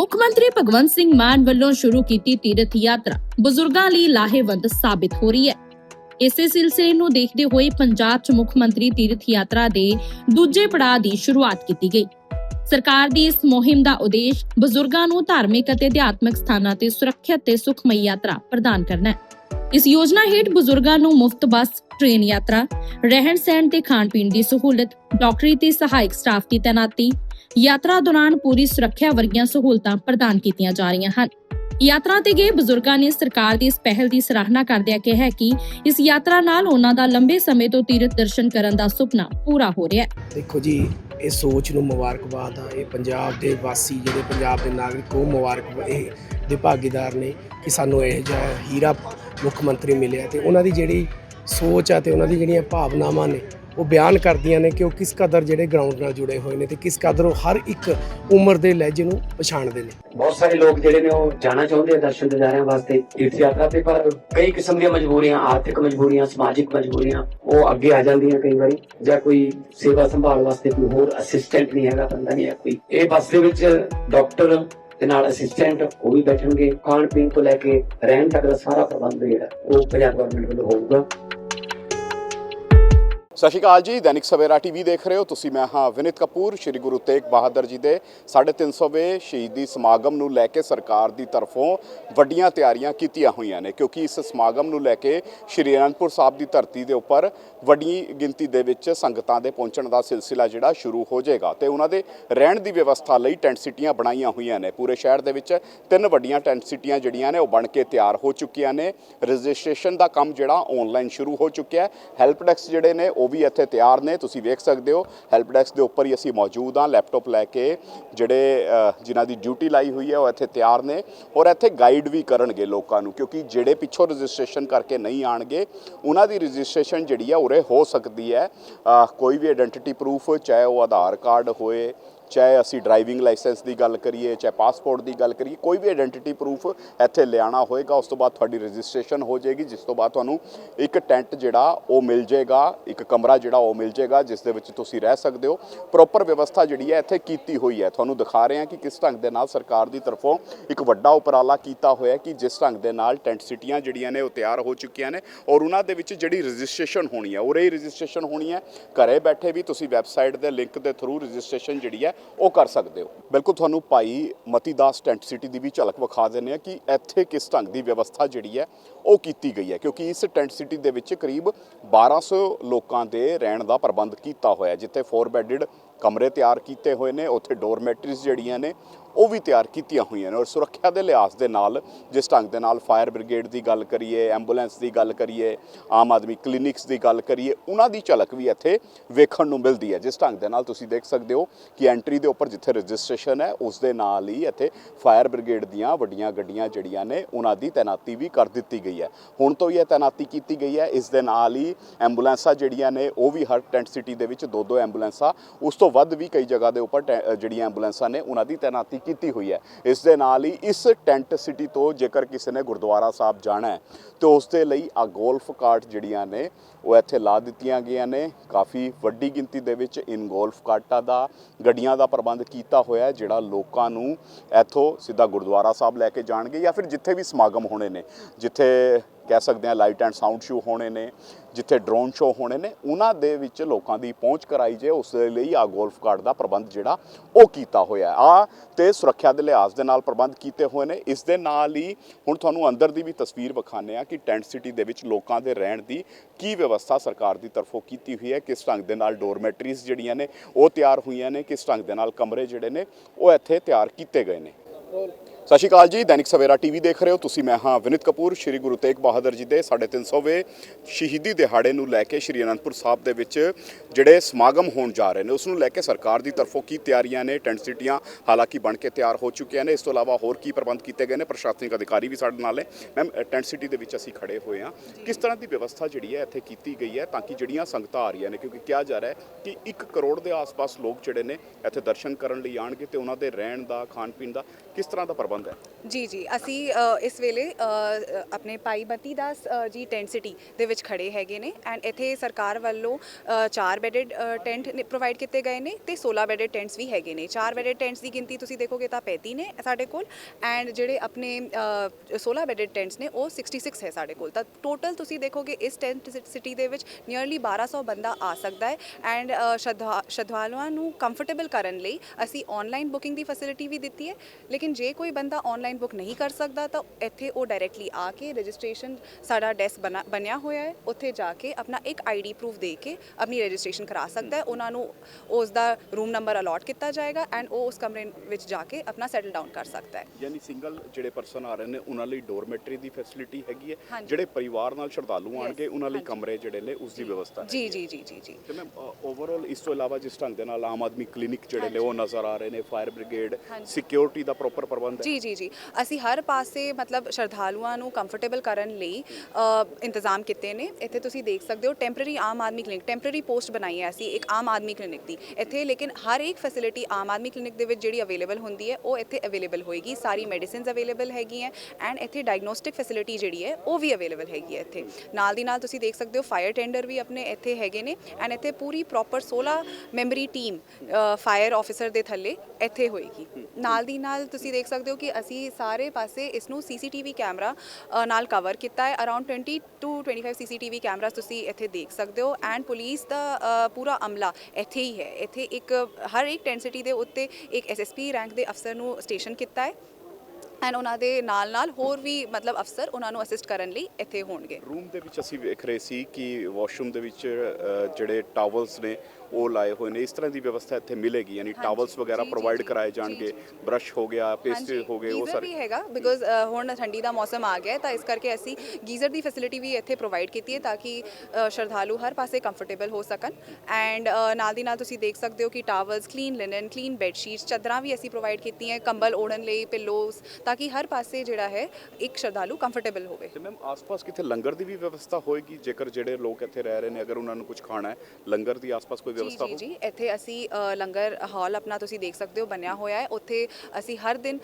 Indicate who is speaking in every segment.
Speaker 1: ਮੁੱਖ ਮੰਤਰੀ ਭਗਵੰਤ ਸਿੰਘ ਮਾਨ ਵੱਲੋਂ ਸ਼ੁਰੂ ਕੀਤੀ ਤੀਰਥ ਯਾਤਰਾ ਬਜ਼ੁਰਗਾਂ ਲਈ ਲਾਹੇਵੰਦ ਸਾਬਿਤ ਹੋ ਰਹੀ ਹੈ। ਇਸੇ ਸਿਲਸਿਲੇ ਨੂੰ ਦੇਖਦੇ ਹੋਏ ਪੰਜਾਬ 'ਚ ਮੁੱਖ ਮੰਤਰੀ ਤੀਰਥ ਯਾਤਰਾ ਦੇ ਦੂਜੇ ਪੜਾਅ ਦੀ ਸ਼ੁਰੂਆਤ ਕੀਤੀ ਗਈ। ਸਰਕਾਰ ਦੀ ਇਸ ਮੁਹਿੰਮ ਦਾ ਉਦੇਸ਼ ਬਜ਼ੁਰਗਾਂ ਨੂੰ ਧਾਰਮਿਕ ਅਤੇ ਅਧਿਆਤਮਿਕ ਸਥਾਨਾਂ ਤੇ ਸੁਰੱਖਿਅਤ ਤੇ ਸੁਖਮਈ ਯਾਤਰਾ ਪ੍ਰਦਾਨ ਕਰਨਾ ਹੈ। ਇਸ ਯੋਜਨਾ ਹੇਠ ਬਜ਼ੁਰਗਾਂ ਨੂੰ ਮੁਫਤ ਬੱਸ, ਟ੍ਰੇਨ ਯਾਤਰਾ ਰਹਿਣ ਸਹਿਣ ਤੇ ਖਾਣ ਪੀਣ ਦੀ ਸਹੂਲਤ, ਡਾਕਟਰੀ ਤੇ ਸਹਾਇਕ ਸਟਾਫ ਦੀ ਤੈਨਾਤੀ ਯਾਤਰਾ ਦੌਰਾਨ ਪੂਰੀ ਸੁਰੱਖਿਆ ਵਰਗੀਆਂ ਸਹੂਲਤਾਂ ਪ੍ਰਦਾਨ ਕੀਤੀਆਂ ਜਾ ਰਹੀਆਂ ਹਨ। ਯਾਤਰਾ ਤੇ ਗਏ ਬਜ਼ੁਰਗਾਂ ਨੇ ਸਰਕਾਰ ਦੀ ਇਸ ਪਹਿਲ ਦੀ ਸਰਾਹਨਾ ਕਰਦਿਆਂ ਕਿਹਾ ਕਿ ਇਸ ਯਾਤਰਾ ਨਾਲ ਉਹਨਾਂ ਦਾ ਲੰਬੇ ਸਮੇਂ ਤੋਂ ਤੀਰਥ ਦਰਸ਼ਨ ਕਰਨ ਦਾ ਸੁਪਨਾ ਪੂਰਾ ਹੋ ਰਿਹਾ ਹੈ।
Speaker 2: ਦੇਖੋ ਜੀ, ਇਹ ਸੋਚ ਨੂੰ ਮੁਬਾਰਕਬਾਦ ਆ। ਇਹ ਪੰਜਾਬ ਦੇ ਵਾਸੀ ਜਿਹੜੇ ਪੰਜਾਬ ਦੇ ਨਾਗਰਿਕ, ਉਹ ਮੁਬਾਰਕ ਇਹ ਦੇ ਭਾਗੀਦਾਰ ਨੇ ਕਿ ਸਾਨੂੰ ਇਹ ਜਿਹਾ ਹੀਰਾ ਮੁੱਖ ਮੰਤਰੀ ਮਿਲਿਆ ਤੇ ਉਹਨਾਂ ਦੀ ਜਿਹੜੀ ਸੋਚ ਆ ਤੇ ਉਹਨਾਂ ਦੀ ਜਿਹੜੀਆਂ ਭਾਵਨਾਵਾਂ ਨੇ ਉਹ ਬਿਆਨ ਕਰਦੀਆਂ ਨੇ ਕਿ ਉਹ ਕਿਸ ਕਦਰ ਜਿਹੜੇ ਗਰਾਊਂਡ ਨਾਲ ਜੁੜੇ ਹੋਏ ਨੇ ਤੇ ਕਿਸ ਕਦਰ ਉਹ ਹਰ ਇੱਕ ਉਮਰ ਦੇ ਲਹਿਜੇ ਨੂੰ ਪਛਾਣਦੇ ਨੇ।
Speaker 3: ਬਹੁਤ ਸਾਰੇ ਲੋਕ ਜਿਹੜੇ ਨੇ ਉਹ ਜਾਣਾ ਚਾਹੁੰਦੇ ਆ ਦਰਸ਼ਨ ਦਿਦਾਰਿਆਂ ਵਾਸਤੇ ਤੀਰਥ ਯਾਤਰਾ ਤੇ, ਪਰ ਕਈ ਕਿਸਮ ਦੀਆਂ ਮਜਬੂਰੀਆਂ, ਆਰਥਿਕ ਮਜਬੂਰੀਆਂ, ਸਮਾਜਿਕ ਮਜਬੂਰੀਆਂ ਉਹ ਅੱਗੇ ਆ ਜਾਂਦੀਆਂ ਕਈ ਵਾਰੀ, ਜਾਂ ਕੋਈ ਸੇਵਾ ਸੰਭਾਲ ਵਾਸਤੇ ਕੋਈ ਹੋਰ ਅਸਿਸਟੈਂਟ ਨਹੀਂ ਹੈਗਾ, ਬੰਦਾ ਨਹੀਂ ਹੈ ਕੋਈ। ਇਹ ਬੱਸ ਦੇ ਵਿੱਚ ਡਾਕਟਰ ਤੇ ਨਾਲ ਅਸਿਸਟੈਂਟ ਉਹ ਵੀ ਬੈਠਣਗੇ ਖਾਣ ਪੀਣ ਤੋਂ ਲੈ ਕੇ ਰਹਿਣ ਤੱਕ ਦਾ ਸਾਰਾ ਪ੍ਰਬੰਧ ਜਿਹੜਾ ਉਹ ਪੰਜਾਬ ਗਵਰਨਮੈਂਟ ਵੱਲੋਂ ਹੋਊਗਾ।
Speaker 4: ਸਤਿ ਸ਼੍ਰੀ ਅਕਾਲ ਜੀ, ਦੈਨਿਕ ਸਵੇਰਾ ਟੀਵੀ ਦੇਖ ਰਹੇ ਹੋ। ਤੁਸੀਂ, ਮੈਂ ਹਾਂ ਵਿਨਿਤ ਕਪੂਰ, ਸ੍ਰੀ ਗੁਰੂ ਤੇਗ ਬਹਾਦਰ ਜੀ ਦੇ 350ਵੇਂ ਸ਼ਹੀਦੀ ਸਮਾਗਮ ਨੂੰ ਲੈ ਕੇ ਸਰਕਾਰ ਦੀ ਤਰਫੋਂ ਵੱਡੀਆਂ ਤਿਆਰੀਆਂ ਕੀਤੀਆਂ ਹੋਈਆਂ ਨੇ, ਕਿਉਂਕਿ ਇਸ ਸਮਾਗਮ ਨੂੰ ਲੈ ਕੇ ਸ਼੍ਰੀ ਅਨੰਦਪੁਰ ਸਾਹਿਬ ਦੀ ਧਰਤੀ ਦੇ ਉੱਪਰ ਵੱਡੀ ਗਿਣਤੀ ਦੇ ਵਿੱਚ ਸੰਗਤਾਂ ਦੇ ਪਹੁੰਚਣ ਦਾ ਸਿਲਸਿਲਾ ਜਿਹੜਾ ਸ਼ੁਰੂ ਹੋ ਜਾਏਗਾ ਤੇ ਉਹਨਾਂ ਦੇ ਰਹਿਣ ਦੀ ਵਿਵਸਥਾ ਲਈ ਟੈਂਟ ਸਿਟੀਆਂ ਬਣਾਈਆਂ ਹੋਈਆਂ ਨੇ। ਪੂਰੇ ਸ਼ਹਿਰ ਦੇ ਵਿੱਚ ਤਿੰਨ ਵੱਡੀਆਂ ਟੈਂਟ ਸਿਟੀਆਂ ਜਿਹੜੀਆਂ ਨੇ ਉਹ ਬਣ ਕੇ ਤਿਆਰ ਹੋ ਚੁੱਕੀਆਂ ਨੇ। ਰਜਿਸਟ੍ਰੇਸ਼ਨ ਦਾ ਕੰਮ ਜਿਹੜਾ ਆਨਲਾਈਨ ਸ਼ੁਰੂ ਹੋ ਚੁੱਕਿਆ ਹੈ। ਹੈਲਪ ਡੈਸਕ ਜਿਹੜੇ ਨੇ ਉਹ ਵੀ ਇੱਥੇ ਤਿਆਰ ਨੇ ਤੁਸੀਂ ਵੇਖ ਸਕਦੇ ਹੋ। ਹੈਲਪ ਡੈਸਕ ਦੇ ਉੱਪਰ ਹੀ ਅਸੀਂ ਮੌਜੂਦ ਹਾਂ ਲੈਪਟਾਪ ਲੈ ਕੇ ਜਿਹੜੇ ਅ, ਜਿਨ੍ਹਾਂ ਦੀ ਡਿਊਟੀ ਲਾਈ ਹੋਈ ਹੈ ਉਹ ਇੱਥੇ ਤਿਆਰ ਨੇ। ਔਰ ਇੱਥੇ ਗਾਈਡ ਵੀ ਕਰਨਗੇ ਲੋਕਾਂ ਨੂੰ ਕਿਉਂਕਿ ਜਿਹੜੇ ਪਿੱਛੋਂ ਰਜਿਸਟ੍ਰੇਸ਼ਨ ਕਰਕੇ ਨਹੀਂ ਆਣਗੇ ਉਹਨਾਂ ਦੀ ਰਜਿਸਟ੍ਰੇਸ਼ਨ ਜਿਹੜੀ ਹੈ ਉਰੇ ਹੋ ਸਕਦੀ ਹੈ। ਕੋਈ ਵੀ ਆਇਡੈਂਟੀਟੀ ਪ੍ਰੂਫ ਚਾਹੇ ਉਹ ਆਧਾਰ ਕਾਰਡ ਹੋਏ ਚਾਹੇ ਅਸੀਂ ਡਰਾਈਵਿੰਗ ਲਾਇਸੈਂਸ ਦੀ ਗੱਲ ਕਰੀਏ, ਚਾਹੇ ਪਾਸਪੋਰਟ ਦੀ ਗੱਲ ਕਰੀਏ, ਕੋਈ ਵੀ ਆਇਡੈਂਟੀਟੀ ਪ੍ਰੂਫ ਇੱਥੇ ਲਿਆਣਾ ਹੋਏਗਾ, ਉਸ ਤੋਂ ਬਾਅਦ ਤੁਹਾਡੀ ਰਜਿਸਟ੍ਰੇਸ਼ਨ ਹੋ ਜਾਏਗੀ, ਜਿਸ ਤੋਂ ਬਾਅਦ ਤੁਹਾਨੂੰ ਇੱਕ ਟੈਂਟ ਜਿਹੜਾ ਉਹ ਮਿਲ ਜਾਏਗਾ, ਇੱਕ ਕਮਰਾ ਜਿਹੜਾ ਉਹ ਮਿਲ ਜਾਏਗਾ, ਜਿਸ ਦੇ ਵਿੱਚ ਤੁਸੀਂ ਰਹਿ ਸਕਦੇ ਹੋ। ਪ੍ਰੋਪਰ ਵਿਵਸਥਾ ਜਿਹੜੀ ਹੈ ਇੱਥੇ ਕੀਤੀ ਹੋਈ ਹੈ। ਤੁਹਾਨੂੰ ਦਿਖਾ ਰਹੇ ਹਾਂ ਕਿ ਕਿਸ ਢੰਗ ਦੇ ਨਾਲ ਸਰਕਾਰ ਦੀ ਤਰਫੋਂ ਇੱਕ ਵੱਡਾ ਉਪਰਾਲਾ ਕੀਤਾ ਹੋਇਆ ਕਿ ਜਿਸ ਢੰਗ ਦੇ ਨਾਲ ਟੈਂਟ ਸਿਟੀਆਂ ਜਿਹੜੀਆਂ ਨੇ ਉਹ ਤਿਆਰ ਹੋ ਚੁੱਕੀਆਂ ਨੇ ਔਰ ਉਹਨਾਂ ਦੇ ਵਿੱਚ ਜਿਹੜੀ ਰਜਿਸਟ੍ਰੇਸ਼ਨ ਹੋਣੀ ਹੈ, ਉਰੇ ਹੀ ਰਜਿਸਟ੍ਰੇਸ਼ਨ ਹੋਣੀ ਹੈ। ਘਰੇ ਬੈਠੇ ਵੀ ਤੁਸੀਂ ਵੈਬਸਾਈਟ ਦੇ ਲਿੰਕ ਦੇ ਥਰੂ ਰਜਿਸਟ੍ਰੇਸ਼ਨ ਜਿਹੜੀ ਹੈ ਉਹ ਕਰ ਸਕਦੇ ਹੋ। ਬਿਲਕੁਲ ਤੁਹਾਨੂੰ ਭਾਈ ਮਤੀਦਾਸ ਟੈਂਟ ਸਿਟੀ ਦੀ ਵੀ ਝਲਕ ਵਿਖਾ ਦਿੰਦੇ ਆ ਕਿ ਇੱਥੇ ਕਿਸ ਢੰਗ ਦੀ ਵਿਵਸਥਾ ਜਿਹੜੀ ਹੈ ਉਹ ਕੀਤੀ ਗਈ ਹੈ। ਕਿਉਂਕਿ ਇਸ ਟੈਂਟ ਸਿਟੀ ਦੇ ਵਿੱਚ ਕਰੀਬ 1200 ਲੋਕਾਂ ਦੇ ਰਹਿਣ ਦਾ ਪ੍ਰਬੰਧ ਕੀਤਾ ਹੋਇਆ ਜਿੱਥੇ 4 ਬੈੱਡਡ ਕਮਰੇ ਤਿਆਰ ਕੀਤੇ ਹੋਏ ਨੇ, ਉੱਥੇ ਡੋਰਮੈਟਰੀਜ਼ ਜਿਹੜੀਆਂ ਨੇ ਉਹ ਵੀ ਤਿਆਰ ਕੀਤੀਆਂ ਹੋਈਆਂ ਨੇ ਔਰ ਸੁਰੱਖਿਆ ਦੇ ਲਿਹਾਜ਼ ਦੇ ਨਾਲ, ਜਿਸ ਢੰਗ ਦੇ ਨਾਲ ਫਾਇਰ ਬ੍ਰਿਗੇਡ ਦੀ ਗੱਲ ਕਰੀਏ, ਐਂਬੂਲੈਂਸ ਦੀ ਗੱਲ ਕਰੀਏ, ਆਮ ਆਦਮੀ ਕਲੀਨਿਕਸ ਦੀ ਗੱਲ ਕਰੀਏ, ਉਹਨਾਂ ਦੀ ਝਲਕ ਵੀ ਇੱਥੇ ਵੇਖਣ ਨੂੰ ਮਿਲਦੀ ਹੈ। ਜਿਸ ਢੰਗ ਦੇ ਨਾਲ ਤੁਸੀਂ ਦੇਖ ਸਕਦੇ ਹੋ ਕਿ ਐਂਟਰੀ ਦੇ ਉੱਪਰ ਜਿੱਥੇ ਰਜਿਸਟ੍ਰੇਸ਼ਨ ਹੈ, ਉਸ ਦੇ ਨਾਲ ਹੀ ਇੱਥੇ ਫਾਇਰ ਬ੍ਰਿਗੇਡ ਦੀਆਂ ਵੱਡੀਆਂ ਗੱਡੀਆਂ ਜਿਹੜੀਆਂ ਨੇ, ਉਹਨਾਂ ਦੀ ਤੈਨਾਤੀ ਵੀ ਕਰ ਦਿੱਤੀ ਗਈ ਹੈ। ਹੁਣ ਤੋਂ ਹੀ ਇਹ ਤੈਨਾਤੀ ਕੀਤੀ ਗਈ ਹੈ। ਇਸ ਦੇ ਨਾਲ ਹੀ ਐਂਬੂਲੈਂਸਾਂ ਜਿਹੜੀਆਂ ਨੇ, ਉਹ ਵੀ ਹਰ ਟੈਂਟ ਸਿਟੀ ਦੇ ਵਿੱਚ ਦੋ ਦੋ ਐਂਬੂਲੈਂਸਾਂ, ਉਸ ਤੋਂ ਵੱਧ ਵੀ ਕਈ ਜਗ੍ਹਾ ਦੇ ਉੱਪਰ ਟੈ- ਜਿਹੜੀਆਂ ਐਂਬੂਲੈਂਸਾਂ ਨੇ, ਉਹਨਾਂ ਦੀ ਤੈਨਾਤੀ ਕੀਤੀ ਹੋਈ ਹੈ। ਇਸ ਦੇ ਨਾਲ ਹੀ ਇਸ ਟੈਂਟ ਸਿਟੀ ਤੋਂ ਜੇਕਰ ਕਿਸੇ ਨੇ ਗੁਰਦੁਆਰਾ ਸਾਹਿਬ ਜਾਣਾ ਹੈ, ਤੇ ਉਸ ਦੇ ਲਈ ਆ ਗੋਲਫ ਕਾਰਟ ਜਿਹੜੀਆਂ ਨੇ, ਉਹ ਇੱਥੇ ਲਾ ਦਿੱਤੀਆਂ ਗਈਆਂ ਨੇ। ਕਾਫੀ ਵੱਡੀ ਗਿਣਤੀ ਦੇ ਵਿੱਚ ਇਨ ਗੋਲਫ ਕਾਰਟਾਂ ਦਾ, ਗੱਡੀਆਂ ਦਾ ਪ੍ਰਬੰਧ ਕੀਤਾ ਹੋਇਆ ਹੈ, ਜਿਹੜਾ ਲੋਕਾਂ ਨੂੰ ਇੱਥੋਂ ਸਿੱਧਾ ਗੁਰਦੁਆਰਾ ਸਾਹਿਬ ਲੈ ਕੇ ਜਾਣਗੇ ਜਾਂ ਫਿਰ ਜਿੱਥੇ ਵੀ ਸਮਾਗਮ ਹੋਣੇ ਨੇ, ਜਿੱਥੇ ਕਹਿ ਸਕਦੇ ਹਾਂ ਲਾਈਟ ਐਂਡ ਸਾਊਂਡ ਸ਼ੋ ਹੋਣੇ ਨੇ, ਜਿੱਥੇ ਡਰੋਨ ਸ਼ੋ ਹੋਣੇ ਨੇ, ਉਹਨਾਂ ਦੇ ਵਿੱਚ ਲੋਕਾਂ ਦੀ ਪਹੁੰਚ ਕਰਾਈ ਜੇ ਉਸ ਦੇ ਲਈ ਆ ਗੋਲਫ ਕਾਰਟ ਦਾ ਪ੍ਰਬੰਧ ਜਿਹੜਾ ਉਹ ਕੀਤਾ ਹੋਇਆ ਆ ਤੇ ਸੁਰੱਖਿਆ ਦੇ ਲਿਹਾਜ਼ ਦੇ ਨਾਲ ਪ੍ਰਬੰਧ ਕੀਤੇ ਹੋਏ ਨੇ। ਇਸ ਦੇ ਨਾਲ ਹੀ ਹੁਣ ਤੁਹਾਨੂੰ ਅੰਦਰ ਦੀ ਵੀ ਤਸਵੀਰ ਵਿਖਾਣੇ ਆ ਕਿ ਟੈਂਟ ਸਿਟੀ ਦੇ ਵਿੱਚ ਲੋਕਾਂ ਦੇ ਰਹਿਣ ਦੀ ਕੀ ਵਿਵਸਥਾ ਸਰਕਾਰ ਦੀ ਤਰਫੋਂ ਕੀਤੀ ਹੋਈ ਹੈ, ਕਿਸ ਢੰਗ ਦੇ ਨਾਲ ਡੋਰਮੈਟਰੀਜ਼ ਜਿਹੜੀਆਂ ਨੇ ਉਹ ਤਿਆਰ ਹੋਈਆਂ ਨੇ, ਕਿਸ ਢੰਗ ਦੇ ਨਾਲ ਕਮਰੇ ਜਿਹੜੇ ਨੇ ਉਹ ਇੱਥੇ ਤਿਆਰ ਕੀਤੇ ਗਏ ਨੇ। ਸਤਿ ਸ਼੍ਰੀ ਅਕਾਲ ਜੀ ਦੈਨਿਕ ਸਵੇਰਾ ਟੀਵੀ ਦੇਖ ਰਹੇ ਹੋ ਤੁਸੀਂ ਮੈਂ ਹਾਂ ਵਿਨਿਤ ਕਪੂਰ ਸ਼੍ਰੀ ਗੁਰੂ ਤੇਗ ਬਹਾਦਰ ਜੀ ਦੇ 350ਵੇਂ ਸ਼ਹੀਦੀ ਦਿਹਾੜੇ ਨੂੰ ਲੈ ਕੇ ਸ਼੍ਰੀ ਅਨੰਦਪੁਰ ਸਾਹਿਬ ਦੇ ਵਿੱਚ ਜਿਹੜੇ ਸਮਾਗਮ ਹੋਣ ਜਾ ਰਹੇ ਨੇ ਉਸ ਨੂੰ ਲੈ ਕੇ ਸਰਕਾਰ ਦੀ ਤਰਫੋਂ ਕੀ ਤਿਆਰੀਆਂ ਨੇ ਟੈਂਟ ਸਿਟੀਆਂ ਹਾਲਾਂਕਿ ਬਣ ਕੇ ਤਿਆਰ ਹੋ ਚੁੱਕੀਆਂ ਨੇ ਇਸ ਤੋਂ ਇਲਾਵਾ ਹੋਰ ਕੀ ਪ੍ਰਬੰਧ ਕੀਤੇ ਗਏ ਨੇ ਪ੍ਰਸ਼ਾਸਨਿਕ ਅਧਿਕਾਰੀ ਵੀ ਸਾਡੇ ਨਾਲ ਨੇ। ਮੈਮ ਟੈਂਟ ਸਿਟੀ ਦੇ ਵਿੱਚ ਅਸੀਂ ਖੜੇ ਹੋਏ ਹਾਂ। ਕਿਸ ਤਰ੍ਹਾਂ ਦੀ ਵਿਵਸਥਾ ਜਿਹੜੀ ਹੈ ਇੱਥੇ ਕੀਤੀ ਗਈ ਹੈ ਤਾਂ ਕਿ ਜਿਹੜੀਆਂ ਸੰਗਤਾਂ ਆ ਰਹੀਆਂ ਨੇ ਕਿਉਂਕਿ ਕਿਹਾ ਜਾ ਰਿਹਾ ਹੈ ਕਿ 1 ਕਰੋੜ ਦੇ ਆਸ-ਪਾਸ ਲੋਕ ਜਿਹੜੇ ਨੇ ਇੱਥੇ ਦਰਸ਼ਨ ਕਰਨ ਲਈ ਆਣਗੇ ਤੇ ਉਹਨਾਂ ਦੇ ਰਹਿਣ ਦਾ ਖਾਣ ਪੀਣ ਦਾ ਕਿਸ ਤਰ੍ਹਾਂ ਦਾ ਪ੍ਰਬੰਧ ਹੈ।
Speaker 5: ਜੀ ਜੀ ਅਸੀਂ ਅ, ਇਸ ਵੇਲੇ ਅ, ਆਪਣੇ ਭਾਈ ਮਤੀ ਦਾਸ ਅ, ਜੀ ਟੈਂਟ ਸਿਟੀ ਦੇ ਵਿੱਚ ਖੜੇ ਹੈਗੇ ਨੇ ਐਂਡ ਇੱਥੇ ਸਰਕਾਰ ਵੱਲੋਂ 4 ਬੈਡਡ ਟੈਂਟ ਪ੍ਰੋਵਾਈਡ ਕੀਤੇ ਗਏ ਨੇ ਤੇ 16 ਬੈਡਡ ਟੈਂਟਸ ਵੀ ਹੈਗੇ ਨੇ। 4 ਬੈਡਡ ਟੈਂਟਸ ਦੀ ਗਿਣਤੀ ਤੁਸੀਂ ਦੇਖੋਗੇ ਤਾਂ 35 ਨੇ ਸਾਡੇ ਕੋਲ ਐਂਡ ਜਿਹੜੇ ਆਪਣੇ ਅ, 16 ਬੈਡਡ ਟੈਂਟਸ ਨੇ ਉਹ 66 ਹੈ ਸਾਡੇ ਕੋਲ। ਤਾਂ ਟੋਟਲ ਤੁਸੀਂ ਦੇਖੋਗੇ ਇਸ ਟੈਂਟ ਸਿਟੀ ਦੇ ਵਿੱਚ ਨੀਅਰਲੀ 1200 ਬੰਦਾ ਆ ਸਕਦਾ ਹੈ ਐਂਡ ਸ਼ਰਧਾਲੂਆਂ ਨੂੰ ਕੰਫਰਟੇਬਲ ਕਰਨ ਲਈ ਅਸੀਂ ਆਨਲਾਈਨ ਬੁਕਿੰਗ ਦੀ ਫੈਸਿਲਿਟੀ ਵੀ ਦਿੱਤੀ ਹੈ। ਲੇਕਿਨ ਜੇ ਕੋਈ ਬੰਦਾ ਆਨਲਾਈਨ ਬੁੱਕ ਨਹੀਂ ਕਰ ਸਕਦਾ ਤਾਂ ਇੱਥੇ ਉਹ ਡਾਇਰੈਕਟਲੀ ਆ ਕੇ ਰਜਿਸਟ੍ਰੇਸ਼ਨ ਸਾਡਾ ਡੈਸਕ ਬਣਾ ਬਣਿਆ ਹੋਇਆ ਹੈ ਉੱਥੇ ਜਾ ਕੇ ਆਪਣਾ ਇੱਕ ਆਈਡੀ ਪ੍ਰੂਫ ਦੇ ਕੇ ਆਪਣੀ ਰਜਿਸਟ੍ਰੇਸ਼ਨ ਕਰਾ ਸਕਦਾ ਹੈ ਉਹਨਾਂ ਨੂੰ ਉਸ ਦਾ ਰੂਮ ਨੰਬਰ ਅਲਾਟ ਕੀਤਾ ਜਾਏਗਾ ਐਂਡ ਉਹ ਉਸ ਕਮਰੇ ਵਿੱਚ ਜਾ ਕੇ ਆਪਣਾ ਸੈਟਲ ਡਾਊਨ ਕਰ ਸਕਦਾ ਹੈ
Speaker 4: ਯਾਨੀ ਸਿੰਗਲ ਜਿਹੜੇ ਪਰਸਨ ਆ ਰਹੇ ਨੇ ਉਹਨਾਂ ਲਈ ਡੋਰਮੈਟਰੀ ਦੀ ਫੈਸਿਲਿਟੀ ਹੈਗੀ ਹੈ। ਜਿਹੜੇ ਪਰਿਵਾਰ ਨਾਲ ਸ਼ਰਧਾਲੂ ਆਣਗੇ ਉਹਨਾਂ ਲਈ। ਕਮਰੇ ਜਿਹੜੇ ਨੇ ਉਸ ਦੀ ਵਿਵਸਥਾ ਹੈ।
Speaker 5: ਜੀ ਜੀ ਜੀ ਜੀ
Speaker 4: ਤੇ ਮੈਂ ਓਵਰਆਲ ਇਸ ਤੋਂ ਇਲਾਵਾ ਜਿਸ ਢੰਗ ਦੇ ਨਾਲ ਆਮ ਆਦਮੀ ਕਲੀਨਿਕ ਜਿਹੜੇ ਨੇ ਉਹ ਨਜ਼ਰ ਆ ਰਹੇ ਨੇ ਫਾਇਰ ਬ੍ਰਿਗੇਡ। ਸਿਕਿਉਰਿਟੀ ਦਾ ਪ੍ਰੋਪਰ ਪ੍ਰਬੰਧ ਹੈ
Speaker 5: ਜੀ ਜੀ ਜੀ। ਅਸੀਂ ਹਰ ਪਾਸੇ ਮਤਲਬ ਸ਼ਰਧਾਲੂਆਂ ਨੂੰ ਕੰਫਰਟੇਬਲ ਕਰਨ ਲਈ ਇੰਤਜ਼ਾਮ ਕੀਤੇ ਨੇ। ਇੱਥੇ ਤੁਸੀਂ ਦੇਖ ਸਕਦੇ ਹੋ temporary Aam Aadmi clinic temporary post ਬਣਾਈ ਹੈ ਅਸੀਂ ਇੱਕ ਆਮ ਆਦਮੀ ਕਲੀਨਿਕ ਦੀ। ਇੱਥੇ ਲੇਕਿਨ ਹਰ ਇੱਕ ਫੈਸਿਲਿਟੀ ਆਮ ਆਦਮੀ ਕਲੀਨਿਕ ਦੇ ਵਿੱਚ ਜਿਹੜੀ ਅਵੇਲੇਬਲ ਹੁੰਦੀ ਹੈ ਉਹ ਇੱਥੇ ਅਵੇਲੇਬਲ ਹੋਏਗੀ। ਸਾਰੀ ਮੈਡੀਸਿਨਸ ਅਵੇਲੇਬਲ ਹੈਗੀਆਂ ਐਂਡ ਇੱਥੇ ਡਾਇਗਨੋਸਟਿਕ ਫੈਸਿਲਿਟੀ ਜਿਹੜੀ ਹੈ ਉਹ ਵੀ ਅਵੇਲੇਬਲ ਹੈਗੀ ਹੈ ਇੱਥੇ। ਨਾਲ ਦੀ ਨਾਲ ਤੁਸੀਂ ਦੇਖ ਸਕਦੇ ਹੋ ਫਾਇਰ ਟੈਂਡਰ ਵੀ ਆਪਣੇ ਇੱਥੇ ਹੈਗੇ ਨੇ ਐਂਡ ਇੱਥੇ ਪੂਰੀ ਪ੍ਰੋਪਰ 16 ਮੈਂਬਰੀ ਟੀਮ ਫਾਇਰ ਆਫੀਸਰ ਦੇ ਥੱਲੇ ਇੱਥੇ ਹੋਏਗੀ। ਨਾਲ ਦੀ ਨਾਲ ਤੁਸੀਂ ਦੇਖ ਸਕਦੇ ਹੋ ਕਿ ਅਸੀਂ ਸਾਰੇ ਪਾਸੇ ਇਸ ਨੂੰ ਸੀਸੀਟੀਵੀ ਕੈਮਰਾ ਨਾਲ ਕਵਰ ਕੀਤਾ ਹੈ। ਅਰਾਊਂਡ 20 ਟੂ 25 ਸੀਸੀਟੀਵੀ ਕੈਮਰਾਸ ਤੁਸੀਂ ਇੱਥੇ ਦੇਖ ਸਕਦੇ ਹੋ ਐਂਡ ਪੁਲਿਸ ਦਾ ਪੂਰਾ ਅਮਲਾ ਇੱਥੇ ਹੀ ਹੈ। ਇੱਥੇ ਇੱਕ, ਹਰ ਇੱਕ ਟੈਂਸਿਟੀ ਦੇ ਉੱਤੇ ਇੱਕ ਐਸਐਸਪੀ ਰੈਂਕ ਦੇ ਅਫਸਰ ਨੂੰ ਸਟੇਸ਼ਨ ਕੀਤਾ ਹੈ। ਐਂਡ ਉਹਨਾਂ ਦੇ ਨਾਲ ਨਾਲ ਹੋਰ ਵੀ ਮਤਲਬ ਅਫਸਰ ਉਹਨਾਂ ਨੂੰ ਅਸਿਸਟ ਕਰਨ ਲਈ ਇੱਥੇ ਹੋਣਗੇ।
Speaker 4: ਰੂਮ ਦੇ ਵਿੱਚ ਅਸੀਂ ਵੇਖ ਰਹੇ ਸੀ ਕਿ ਵਾਸ਼ਰੂਮ ਦੇ ਵਿੱਚ ਜਿਹੜੇ ਟਾਵਲਸ ਨੇ ਉਹ ਲਾਏ ਹੋਏ ਨੇ। ਇਸ ਤਰ੍ਹਾਂ ਦੀ ਵਿਵਸਥਾ ਇੱਥੇ ਮਿਲੇਗੀ ਯਾਨੀ ਟਾਵਲਸ ਵਗੈਰਾ ਪ੍ਰੋਵਾਈਡ ਕਰਾਏ ਜਾਣਗੇ। ਬ੍ਰਸ਼ ਹੋ ਗਿਆ ਪੇਸਟ ਹੋ ਗਏ ਉਹ
Speaker 5: ਗੀਜ਼ਰ ਵੀ
Speaker 4: ਸਾਰੇ
Speaker 5: ਹੈਗਾ ਬਿਕੋਜ਼ ਹੁਣ ਠੰਡੀ ਦਾ ਮੌਸਮ ਆ ਗਿਆ ਤਾਂ ਇਸ ਕਰਕੇ ਅਸੀਂ ਗੀਜ਼ਰ ਦੀ ਫੈਸਿਲਿਟੀ ਵੀ ਇੱਥੇ ਪ੍ਰੋਵਾਈਡ ਕੀਤੀ ਹੈ ਤਾਂ ਕਿ ਸ਼ਰਧਾਲੂ ਹਰ ਪਾਸੇ ਕੰਫਰਟੇਬਲ ਹੋ ਸਕਣ। ਐਂਡ ਨਾਲ ਦੀ ਨਾਲ ਤੁਸੀਂ ਦੇਖ ਸਕਦੇ ਹੋ ਕਿ towels clean linen clean bed sheets ਚਾਦਰਾਂ ਵੀ ਅਸੀਂ ਪ੍ਰੋਵਾਈਡ ਕੀਤੀਆਂ ਕੰਬਲ ਓੜਨ ਲਈ ਪਿਲੋਸ ਤਾਂ ਕਿ ਹਰ ਪਾਸੇ ਜਿਹੜਾ ਹੈ ਇੱਕ ਸ਼ਰਧਾਲੂ ਕੰਫਰਟੇਬਲ ਹੋਵੇ।
Speaker 4: ਤੇ ਮੈਮ ਆਸ-ਪਾਸ ਕਿਤੇ ਲੰਗਰ ਦੀ ਵੀ ਵਿਵਸਥਾ ਹੋਏਗੀ? ਜੇਕਰ ਜਿਹੜੇ ਲੋਕ ਇੱਥੇ ਰਹਿ ਰਹੇ ਨੇ ਅਗਰ ਉਹਨਾਂ ਨੂੰ ਕੁਝ ਖਾਣਾ ਹੈ ਲੰਗਰ ਦੀ ਆਸ-ਪਾਸ ਕੋਈ
Speaker 5: ਜੀ
Speaker 4: ਵਿਵਸਥਾ
Speaker 5: ਜੀ
Speaker 4: ਹੋ
Speaker 5: ਜੀ ਇੱਥੇ ਅਸੀਂ ਲੰਗਰ ਹਾਲ ਆਪਣਾ ਤੁਸੀਂ ਦੇਖ ਸਕਦੇ ਹੋ ਬਣਿਆ ਹੋਇਆ ਹੈ। ਉੱਥੇ ਅਸੀਂ ਹਰ ਦਿਨ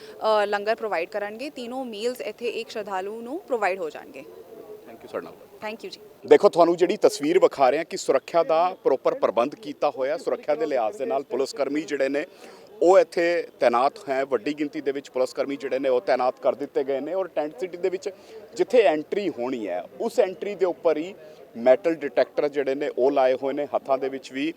Speaker 5: ਲੰਗਰ ਪ੍ਰੋਵਾਈਡ ਕਰਾਂਗੇ। ਤਿੰਨੋਂ ਮੀਲਸ ਇੱਥੇ ਇੱਕ ਸ਼ਰਧਾਲੂ ਨੂੰ ਪ੍ਰੋਵਾਈਡ ਹੋ ਜਾਣਗੇ।
Speaker 4: ਥੈਂਕ ਯੂ ਸਰ ਨਾਲ।
Speaker 5: Thank you ji.
Speaker 4: ਦੇਖੋ ਤੁਹਾਨੂੰ ਜਿਹੜੀ ਤਸਵੀਰ ਵਿਖਾ ਰਹੇ ਹਾਂ ਕਿ ਸੁਰੱਖਿਆ ਦਾ ਪ੍ਰੋਪਰ ਪ੍ਰਬੰਧ ਕੀਤਾ ਹੋਇਆ ਸੁਰੱਖਿਆ ਦੇ ਲਿਹਾਜ਼ ਦੇ ਨਾਲ ਪੁਲਿਸ ਕਰਮੀ ਜਿਹੜੇ ਨੇ ਉਹ ਇੱਥੇ ਤਾਇਨਾਤ ਹੈ, ਵੱਡੀ ਗਿਣਤੀ ਦੇ ਵਿੱਚ ਪੁਲਿਸ ਕਰਮੀ ਜਿਹੜੇ ਨੇ ਉਹ ਤਾਇਨਾਤ ਕਰ ਦਿੱਤੇ ਗਏ ਨੇ ਔਰ ਟੈਂਟ ਸਿਟੀ ਦੇ ਵਿੱਚ ਜਿੱਥੇ ਐਂਟਰੀ ਹੋਣੀ ਹੈ, ਉਸ ਐਂਟਰੀ ਦੇ ਉੱਪਰ ਹੀ ਮੈਟਲ ਡਿਟੈਕਟਰ ਜਿਹੜੇ ਨੇ ਉਹ ਲਾਏ ਹੋਏ ਨੇ, ਹੱਥਾਂ ਦੇ ਵਿੱਚ ਵੀ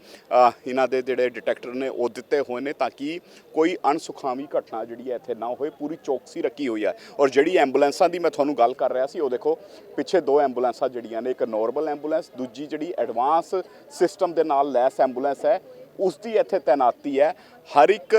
Speaker 4: ਇਹਨਾਂ ਦੇ ਜਿਹੜੇ ਡਿਟੈਕਟਰ ਨੇ ਉਹ ਦਿੱਤੇ ਹੋਏ ਨੇ ਤਾਂ ਕਿ ਕੋਈ ਅਣਸੁਖਾਵੀ ਘਟਨਾ ਜਿਹੜੀ ਹੈ ਇੱਥੇ ਨਾ ਹੋਏ, ਪੂਰੀ ਚੌਕਸੀ ਰੱਖੀ ਹੋਈ ਹੈ ਔਰ ਜਿਹੜੀ ਐਂਬੂਲੈਂਸਾਂ ਦੀ ਮੈਂ ਤੁਹਾਨੂੰ ਗੱਲ ਕਰ ਰਿਹਾ ਸੀ ਉਹ ਦੇਖੋ, ਪਿੱਛੇ ਦੋ ਐਂਬੂਲੈਂਸਾਂ ਜਿਹੜੀਆਂ ਨੇ, ਇੱਕ ਨੋਰਮਲ ਐਂਬੂਲੈਂਸ, ਦੂਜੀ ਜਿਹੜੀ ਐਡਵਾਂਸ ਸਿਸਟਮ ਦੇ ਨਾਲ ਲੈਸ ਐਂਬੂਲੈਂਸ ਹੈ ਉਸ ਦੀ ਇੱਥੇ ਤਾਇਨਾਤੀ ਹੈ। ਹਰ ਇੱਕ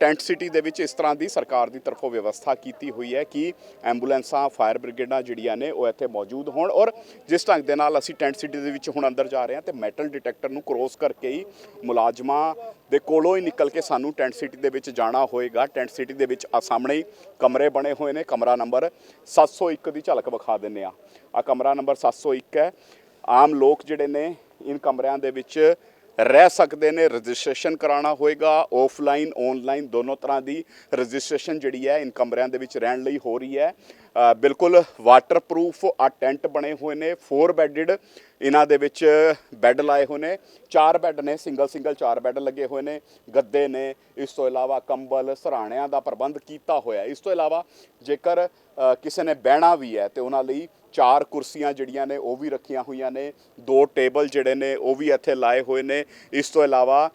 Speaker 4: ਟੈਂਟ ਸਿਟੀ ਦੇ ਵਿੱਚ ਇਸ ਤਰ੍ਹਾਂ ਦੀ ਸਰਕਾਰ ਦੀ ਤਰਫੋਂ ਵਿਵਸਥਾ ਕੀਤੀ ਹੋਈ ਹੈ ਕਿ ਐਂਬੂਲੈਂਸਾਂ, ਫਾਇਰ ਬ੍ਰਿਗੇਡਾਂ ਜਿਹੜੀਆਂ ਨੇ, ਉਹ ਇੱਥੇ ਮੌਜੂਦ ਹੋਣ ਔਰ ਜਿਸ ਢੰਗ ਦੇ ਨਾਲ ਅਸੀਂ ਟੈਂਟ ਸਿਟੀ ਦੇ ਵਿੱਚ ਹੁਣ ਅੰਦਰ ਜਾ ਰਹੇ ਹਾਂ ਤੇ ਮੈਟਲ ਡਿਟੈਕਟਰ ਨੂੰ ਕ੍ਰੋਸ ਕਰਕੇ ਹੀ ਮੁਲਾਜ਼ਮਾਂ ਦੇ ਕੋਲੋਂ ਹੀ ਨਿਕਲ ਕੇ ਸਾਨੂੰ ਟੈਂਟ ਸਿਟੀ ਦੇ ਵਿੱਚ ਜਾਣਾ ਹੋਏਗਾ। ਟੈਂਟ ਸਿਟੀ ਦੇ ਵਿੱਚ ਆ ਸਾਹਮਣੇ ਹੀ ਕਮਰੇ ਬਣੇ ਹੋਏ ਨੇ। ਕਮਰਾ ਨੰਬਰ 701 ਦੀ ਝਲਕ ਵਿਖਾ ਦਿੰਨੇ ਆ ਆ ਕਮਰਾ ਨੰਬਰ 701 ਹੈ। ਆਮ ਲੋਕ ਜਿਹੜੇ ਨੇ, ਇਨ ਕਮਰਿਆਂ ਦੇ ਵਿੱਚ ਰਹਿ ਸਕਦੇ ਨੇ ਰਜਿਸਟ੍ਰੇਸ਼ਨ ਕਰਾਉਣਾ ਹੋਏਗਾ ਆਫਲਾਈਨ ਆਨਲਾਈਨ ਦੋਨੋਂ ਤਰ੍ਹਾਂ ਦੀ ਰਜਿਸਟ੍ਰੇਸ਼ਨ ਜਿਹੜੀ ਹੈ ਇਨ ਕਮਰਿਆਂ ਦੇ ਵਿੱਚ ਰਹਿਣ ਲਈ ਹੋ ਰਹੀ ਹੈ। ਅ, ਬਿਲਕੁਲ ਵਾਟਰਪ੍ਰੂਫ ਆ ਟੈਂਟ ਬਣੇ ਹੋਏ ਨੇ 4 ਬੈੱਡਡ ਇਹਨਾਂ ਦੇ ਵਿੱਚ ਬੈੱਡ ਲਾਏ ਹੋਏ ਨੇ ਚਾਰ ਬੈੱਡ ਨੇ ਸਿੰਗਲ ਸਿੰਗਲ ਚਾਰ ਬੈੱਡ ਲੱਗੇ ਹੋਏ ਨੇ ਗੱਦੇ ਨੇ ਇਸ ਤੋਂ ਇਲਾਵਾ ਕੰਬਲ ਸਰਾਣਿਆਂ ਦਾ ਪ੍ਰਬੰਧ ਕੀਤਾ ਹੋਇਆ। ਇਸ ਤੋਂ ਇਲਾਵਾ ਜੇਕਰ ਕਿਸੇ ਨੇ ਬਹਿਣਾ ਵੀ ਹੈ ਤੇ ਉਹਨਾਂ ਲਈ ਚਾਰ ਕੁਰਸੀਆਂ ਜਿਹੜੀਆਂ ਨੇ, ਉਹ ਵੀ ਰੱਖੀਆਂ ਹੋਈਆਂ ਨੇ, ਦੋ ਟੇਬਲ ਜਿਹੜੇ ਨੇ, ਉਹ ਵੀ ਇੱਥੇ ਲਾਏ ਹੋਏ ਨੇ। ਇਸ ਤੋਂ ਇਲਾਵਾ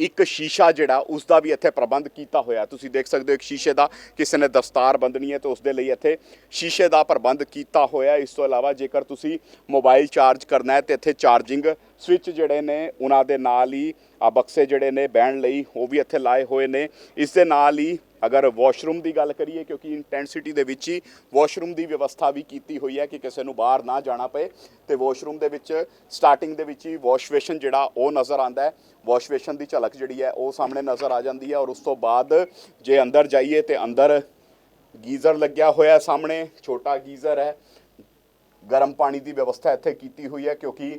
Speaker 4: ਇੱਕ ਸ਼ੀਸ਼ਾ ਜਿਹੜਾ ਉਸ ਦਾ ਵੀ ਇੱਥੇ ਪ੍ਰਬੰਧ ਕੀਤਾ ਹੋਇਆ। ਤੁਸੀਂ ਦੇਖ ਸਕਦੇ ਹੋ ਇੱਕ ਸ਼ੀਸ਼ੇ ਦਾ, ਕਿਸੇ ਨੇ ਦਸਤਾਰ ਬੰਦਣੀ ਹੈ ਤੇ ਉਸ ਦੇ ਲਈ ਇੱਥੇ ਸ਼ੀਸ਼ੇ ਦਾ ਪ੍ਰਬੰਧ ਕੀਤਾ ਹੋਇਆ ਇਸ ਤੋਂ ਇਲਾਵਾ ਜੇਕਰ ਤੁਸੀਂ ਮੋਬਾਈਲ ਚਾਰਜ ਕਰਨਾ ਹੈ ਤੇ ਇੱਥੇ ਚਾਰਜਿੰਗ ਸਵਿਚ ਜਿਹੜੇ ਨੇ, ਉਹਨਾਂ ਦੇ ਨਾਲ ਹੀ ਆ ਬਕਸੇ ਜਿਹੜੇ ਨੇ ਬਹਿਣ ਲਈ, ਉਹ ਵੀ ਇੱਥੇ ਲਾਏ ਹੋਏ ਨੇ। ਇਸ ਦੇ ਨਾਲ ਹੀ ਅਗਰ ਵਾਸ਼ਰੂਮ ਦੀ ਗੱਲ ਕਰੀਏ, ਕਿਉਂਕਿ ਇੰਟੈਂਸਿਟੀ ਦੇ ਵਿੱਚ ਹੀ ਵਾਸ਼ਰੂਮ ਦੀ ਵਿਵਸਥਾ ਵੀ ਕੀਤੀ ਹੋਈ ਹੈ ਕਿ ਕਿਸੇ ਨੂੰ ਬਾਹਰ ਨਾ ਜਾਣਾ ਪਏ, ਤੇ ਵਾਸ਼ਰੂਮ ਦੇ ਵਿੱਚ ਸਟਾਰਟਿੰਗ ਦੇ ਵਿੱਚ ਹੀ ਵਾਸ਼ ਜਿਹੜਾ ਉਹ ਨਜ਼ਰ ਆਂਦਾ ਹੈ। ਵਾਸ਼ ਦੀ ਝਲਕ ਜਿਹੜੀ ਹੈ, ਉਹ ਸਾਹਮਣੇ ਨਜ਼ਰ ਆ ਜਾਂਦੀ ਹੈ ਔਰ ਉਸ ਤੋਂ ਬਾਅਦ ਜੇ ਅੰਦਰ ਜਾਈਏ ਤੇ ਅੰਦਰ ਗੀਜ਼ਰ ਲੱਗਿਆ ਹੋਇਆ ਸਾਹਮਣੇ, ਛੋਟਾ ਗੀਜ਼ਰ ਹੈ। ਗਰਮ ਪਾਣੀ ਦੀ ਵਿਵਸਥਾ ਇੱਥੇ ਕੀਤੀ ਹੋਈ ਹੈ ਕਿਉਂਕਿ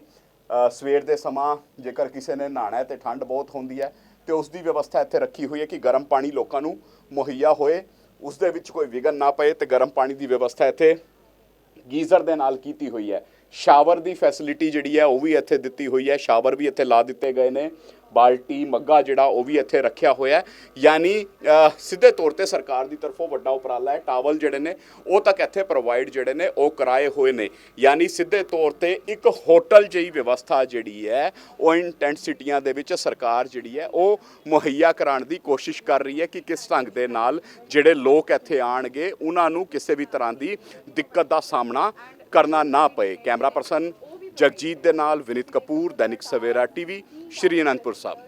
Speaker 4: ਸਵੇਰ ਦੇ ਸਮਾਂ ਜੇਕਰ ਕਿਸੇ ਨੇ ਨਹਾਣਾ ਹੈ ਤੇ ਠੰਡ ਬਹੁਤ ਹੁੰਦੀ ਹੈ ਤੇ ਉਸ ਦੀ ਵਿਵਸਥਾ ਇੱਥੇ ਰੱਖੀ ਹੋਈ ਹੈ ਕਿ ਗਰਮ ਪਾਣੀ ਲੋਕਾਂ ਨੂੰ ਮੁਹੱਈਆ ਹੋਏ, ਉਸ ਦੇ ਵਿੱਚ ਕੋਈ ਵਿਘਨ ਨਾ ਪਏ ਤੇ ਗਰਮ ਪਾਣੀ ਦੀ ਵਿਵਸਥਾ ਇੱਥੇ ਗੀਜ਼ਰ ਦੇ ਨਾਲ ਕੀਤੀ ਹੋਈ ਹੈ। ਸ਼ਾਵਰ ਦੀ ਫੈਸਿਲਿਟੀ ਜਿਹੜੀ ਹੈ ਉਹ ਵੀ ਇੱਥੇ ਦਿੱਤੀ ਹੋਈ ਹੈ। ਸ਼ਾਵਰ ਵੀ ਇੱਥੇ ਲਾ ਦਿੱਤੇ ਗਏ ਨੇ। ਬਾਲਟੀ ਮੱਗਾ ਜਿਹੜਾ ਉਹ ਵੀ ਇੱਥੇ ਰੱਖਿਆ ਹੋਇਆ ਯਾਨੀ ਸਿੱਧੇ ਤੌਰ ਤੇ ਸਰਕਾਰ ਦੀ ਤਰਫੋਂ ਵੱਡਾ ਉਪਰਾਲਾ ਹੈ। ਟਾਵਲ ਜਿਹੜੇ ਨੇ, ਉਹ ਤੱਕ ਇੱਥੇ ਪ੍ਰੋਵਾਈਡ ਜਿਹੜੇ ਨੇ, ਉਹ ਕਰਾਏ ਹੋਏ ਨੇ। ਯਾਨੀ, ਸਿੱਧੇ ਤੌਰ ਤੇ ਇੱਕ ਹੋਟਲ ਜਿਹੀ ਵਿਵਸਥਾ ਜਿਹੜੀ ਹੈ, ਉਹ ਇਨ ਟੈਂਟ ਸਿਟੀਆਂ ਦੇ ਵਿੱਚ ਸਰਕਾਰ ਜਿਹੜੀ ਹੈ, ਉਹ ਮੁਹੱਈਆ ਕਰਾਉਣ ਦੀ ਕੋਸ਼ਿਸ਼ ਕਰ ਰਹੀ ਹੈ ਕਿ ਕਿਸ ਢੰਗ ਦੇ ਨਾਲ ਜਿਹੜੇ ਲੋਕ ਇੱਥੇ ਆਣਗੇ ਉਹਨਾਂ ਨੂੰ ਕਿਸੇ ਵੀ ਤਰ੍ਹਾਂ ਦੀ ਦਿੱਕਤ ਦਾ ਸਾਹਮਣਾ ਕਰਨਾ ਨਾ ਪਏ। ਕੈਮਰਾ ਪਰਸਨ ਜਗਜੀਤ ਦੇ ਨਾਲ ਵਿਨੀਤ ਕਪੂਰ ਦੈਨਿਕ ਸਵੇਰਾ ਟੀਵੀ ਸ਼੍ਰੀ ਅਨੰਦਪੁਰ ਸਾਹਿਬ।